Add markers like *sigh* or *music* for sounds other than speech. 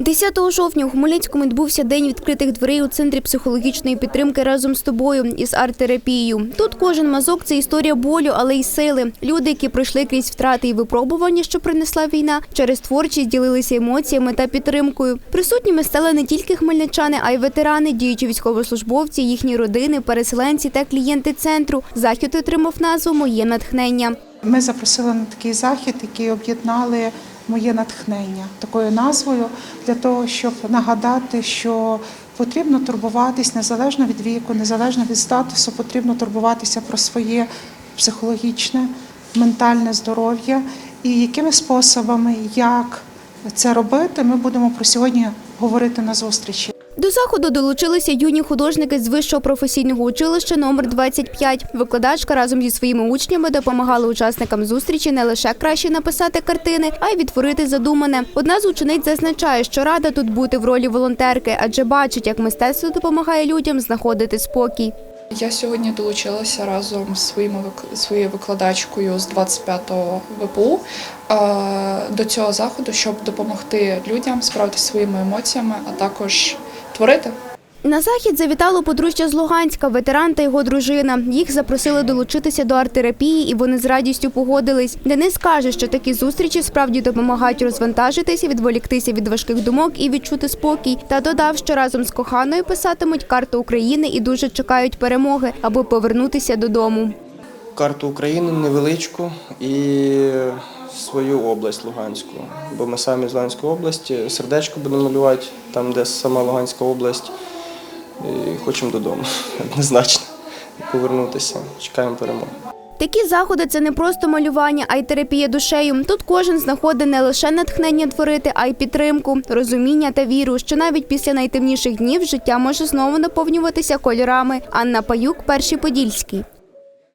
10 жовтня у Хмельницькому відбувся день відкритих дверей у центрі психологічної підтримки разом з тобою із арт-терапією. Тут кожен мазок це історія болю, але й сили. Люди, які пройшли крізь втрати і випробування, що принесла війна, через творчість ділилися емоціями та підтримкою. Присутніми стали не тільки хмельничани, а й ветерани, діючі військовослужбовці, їхні родини, переселенці та клієнти центру. Захід отримав назву Моє натхнення. Ми запросили на такий захід, який об'єднали моє натхнення такою назвою для того, щоб нагадати, що потрібно турбуватись незалежно від віку, незалежно від статусу, потрібно турбуватися про своє психологічне, ментальне здоров'я і якими способами, як це робити, ми будемо про сьогодні говорити на зустрічі. Заходу долучилися юні художники з вищого професійного училища номер 25. Викладачка разом зі своїми учнями допомагала учасникам зустрічі не лише краще написати картини, а й відтворити задумане. Одна з учениць зазначає, що рада тут бути в ролі волонтерки, адже бачить, як мистецтво допомагає людям знаходити спокій. Я сьогодні долучилася разом з своєю викладачкою з 25-го ВПУ до цього заходу, щоб допомогти людям справитися своїми емоціями, а також творити. На захід завітало подружжя з Луганська, ветеран та його дружина. Їх запросили долучитися до арт-терапії, і вони з радістю погодились. Денис каже, що такі зустрічі справді допомагають розвантажитися, відволіктися від важких думок і відчути спокій. Та додав, що разом з коханою писатимуть карту України і дуже чекають перемоги, аби повернутися додому. Карту України невеличку і свою область Луганську. Бо ми самі з Луганської області, сердечко будемо малювати там, де сама Луганська область. І хочемо додому, *laughs* однозначно. Повернутися. Чекаємо перемоги. Такі заходи це не просто малювання, а й терапія душею. Тут кожен знаходить не лише натхнення творити, а й підтримку, розуміння та віру, що навіть після найтемніших днів життя може знову наповнюватися кольорами. Анна Паюк, перший подільський.